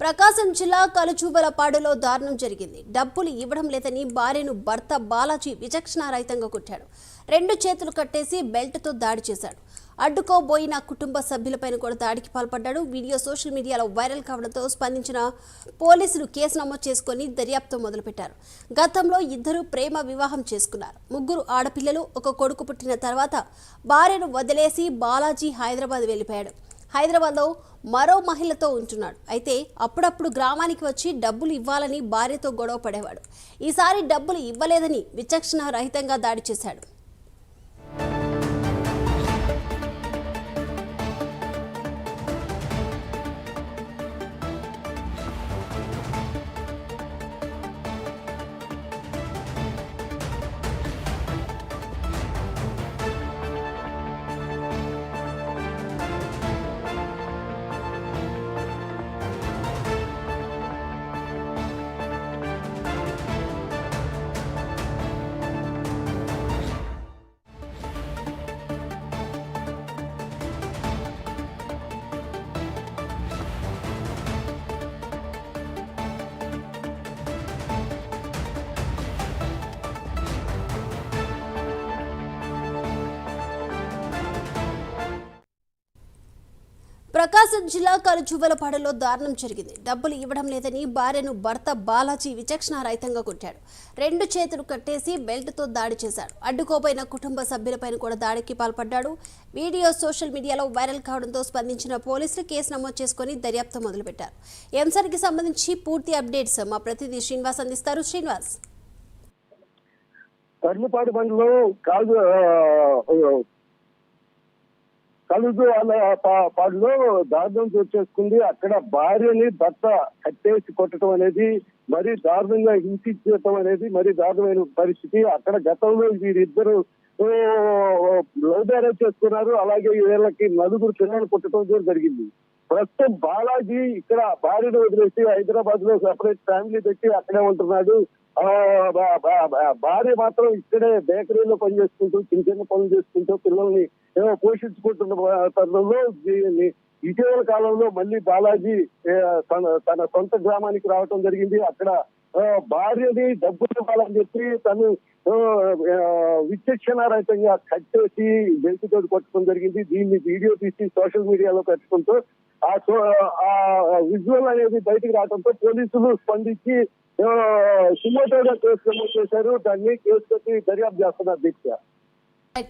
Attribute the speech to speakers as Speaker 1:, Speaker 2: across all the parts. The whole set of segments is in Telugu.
Speaker 1: ప్రకాశం జిల్లా కలుచూబలపాడులో దారుణం జరిగింది. డబ్బులు ఇవ్వడం లేదని భార్యను భర్త బాలాజీ విచక్షణారహితంగా కొట్టాడు. రెండు చేతులు కట్టేసి బెల్ట్తో దాడి చేశాడు. అడ్డుకోబోయిన కుటుంబ సభ్యులపైన కూడా దాడికి పాల్పడ్డాడు. వీడియో సోషల్ మీడియాలో వైరల్ కావడంతో స్పందించిన పోలీసులు కేసు నమోదు చేసుకొని దర్యాప్తు మొదలుపెట్టారు. గతంలో ఇద్దరు ప్రేమ వివాహం చేసుకున్నారు. ముగ్గురు ఆడపిల్లలు ఒక కొడుకు పుట్టిన తర్వాత భార్యను వదిలేసి బాలాజీ హైదరాబాద్ వెళ్ళిపోయాడు. హైదరాబాద్లో మరో మహిళతో ఉంటున్నాడు. అయితే అప్పుడప్పుడు గ్రామానికి వచ్చి డబ్బులు ఇవ్వాలని భార్యతో గొడవ పడేవాడు. ఈసారి డబ్బులు ఇవ్వలేదని విచక్షణ రహితంగా దాడి చేశాడు. ప్రకాశం జిల్లా కలుజువలపాడులో దారుణం జరిగింది. డబ్బులు ఇవ్వడం లేదని భార్యను భర్త బాలాజీ విచక్షణ రహితంగా కొట్టాడు. రెండు చేతులు కట్టేసి బెల్ట్తో దాడి చేశాడు. అడ్డుకోబోయిన కుటుంబ సభ్యులపైన కూడా దాడికి పాల్పడ్డాడు. వీడియో సోషల్ మీడియాలో వైరల్ కావడంతో స్పందించిన పోలీసులు కేసు నమోదు చేసుకుని దర్యాప్తు మొదలుపెట్టారు. ఎంసర్కి సంబంధించి పూర్తి అప్డేట్స్ మా ప్రతినిధి శ్రీనివాస్ అందిస్తారు. శ్రీనివాస్.
Speaker 2: కాదు కలుగు వాళ్ళ పా- పాడులో దారుణం చోటు చేసుకుంది అక్కడ భార్యని భర్త కట్టేసి కొట్టడం అనేది మరి దారుణంగా హింసించడం అనేది మరి దారుణమైన పరిస్థితి. అక్కడ గతంలో వీరిద్దరు లవ్ మ్యారేజ్ చేసుకున్నారు. అలాగే వీళ్ళకి నలుగురు పిల్లలు పుట్టడం కూడా జరిగింది. ప్రస్తుతం బాలాజీ ఇక్కడ భార్యను వదిలేసి హైదరాబాద్లో సెపరేట్ ఫ్యామిలీ పెట్టి అక్కడే ఉంటున్నాడు. భార్య మాత్రం ఇక్కడే బేకరీలో పని చేసుకుంటూ చిన్న చిన్న పనులు చేసుకుంటూ పిల్లల్ని పోషించుకుంటున్న తరుణంలో దీన్ని ఇటీవల కాలంలో మళ్ళీ బాలాజీ తన తన సొంత గ్రామానికి రావటం జరిగింది. అక్కడ భార్యని డబ్బులు ఇవ్వాలని చెప్పి తను ఆ, ఆ, విచక్షణారహితంగా కట్టేసి బెల్ట్తో కొట్టడం జరిగింది. దీన్ని వీడియో తీసి సోషల్ మీడియాలో పెట్టుకుంటూ ఆ సో- ఆ విజువల్ అనేది బయటకు రావడంతో పోలీసులు స్పందించి సుమోటోగా కేసు నమోదు చేశారు. దాన్ని కేసు కట్టి దర్యాప్తు చేస్తున్నారు దీక్ష.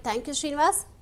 Speaker 1: Thank you Srinivas